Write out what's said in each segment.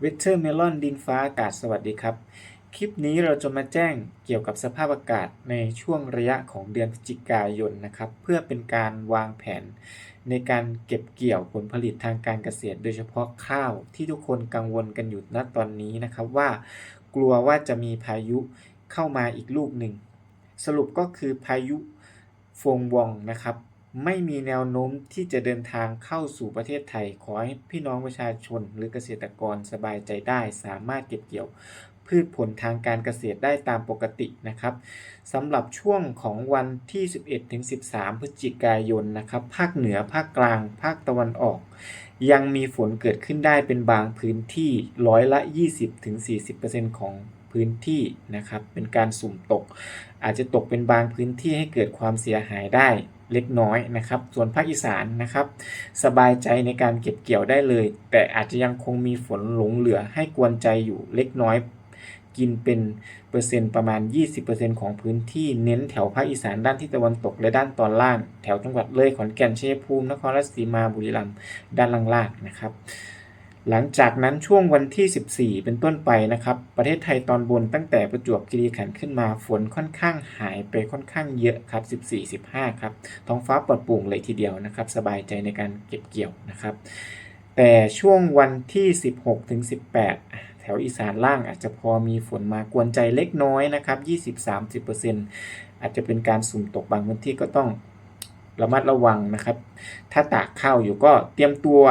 เวเทอร์เมลอนดินฟ้าอากาศสวัสดีครับ คลิปนี้เราจะมาแจ้งเกี่ยวกับสภาพอากาศในช่วงระยะของเดือนพฤศจิกายนนะครับ เพื่อเป็นการวางแผน ในการเก็บเกี่ยวผลผลิตทางการเกษตร โดยเฉพาะข้าวที่ทุกคนกังวลกันอยู่ณตอนนี้นะครับว่า กลัวว่าจะมีพายุเข้ามาอีกลูกหนึ่ง สรุปก็คือพายุฟงวองนะครับ ไม่มีแนวโน้มที่จะเดินทางเข้าสู่ประเทศไทย ขอให้พี่น้องประชาชนหรือเกษตรกรสบายใจได้ สามารถเก็บเกี่ยว พืชผลทางการเกษตรได้ตามปกตินะครับสำหรับช่วงของวันที่ 11ถึง13 พฤศจิกายนนะครับ ภาคเหนือภาคกลาง ภาคตะวันออก ยังมีฝนเกิดขึ้นได้เป็นบางพื้นที่ร้อยละ 20ถึง40%ของ พื้นที่นะครับ เป็นการสุ่มตก อาจจะตกเป็นบางพื้นที่ให้เกิดความเสียหายได้เล็กน้อยนะครับ ส่วนภาคอีสานนะครับ สบายใจในการเก็บเกี่ยวได้เลย แต่อาจจะยังคงมีฝนหลงเหลือให้กวนใจอยู่เล็กน้อย กินเป็นเปอร์เซ็นต์ประมาณ 20%ของพื้นที่เน้นแถวภาคอีสานด้านที่ตะวันตกและด้านตอนล่าง แถวจังหวัดเลยขอนแก่นเชัยงภูมินครราชสีมาบุรีรัมย์ด้านล่างๆนะครับ หลังจากนั้นช่วงวันที่ 14 เป็นต้นไปนะครับ ประเทศไทยตอนบนตั้งแต่ประจวบคีรีขันธ์ขึ้นมาฝนค่อนข้างหายไปค่อนข้างเยอะครับ 14-15 ครับ ท้องฟ้าปลอดโปร่งเลยทีเดียวนะครับ สบายใจในการเก็บเกี่ยวนะครับ แต่ช่วงวันที่ 16ถึง18 แถวอีสานล่างอาจจะพอมีฝนมากวนใจเล็กน้อยนะครับ 20-30%อาจจะเป็นการสุ่มตกบางพื้นที่ก็ต้องระมัดระวังนะครับ ถ้าตากข้าวอยู่ก็เตรียมตัว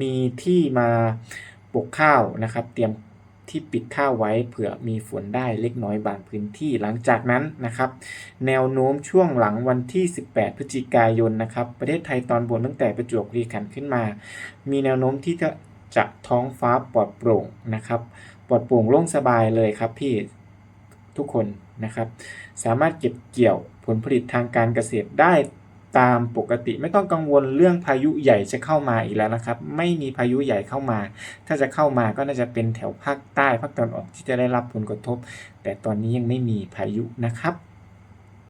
มีที่มาปลูกข้าวนะครับ เตรียมที่ปิดข้าวไว้เผื่อมีฝนได้เล็กน้อยบางพื้นที่หลังจากนั้นนะครับ แนวโน้มช่วงหลังวันที่ 18 พฤศจิกายนนะครับ ประเทศไทยตอนบนตั้งแต่ประจวบคีรีขันธ์ขึ้นมา มีแนวโน้มที่จะจะท้องฟ้าปลอดโปร่งนะครับ ปลอดโปร่งโล่งสบายเลยครับพี่ทุกคนนะครับ สามารถเก็บเกี่ยวผลผลิตทางการเกษตรได้ ตามปกติ ไม่ต้องกังวลเรื่องพายุใหญ่จะเข้ามาอีกแล้วนะครับ ไม่มีพายุใหญ่เข้ามา ถ้าจะเข้ามาก็น่าจะเป็นแถวภาคใต้ภาคตะวันออกที่จะได้รับผลกระทบ แต่ตอนนี้ยังไม่มีพายุนะครับ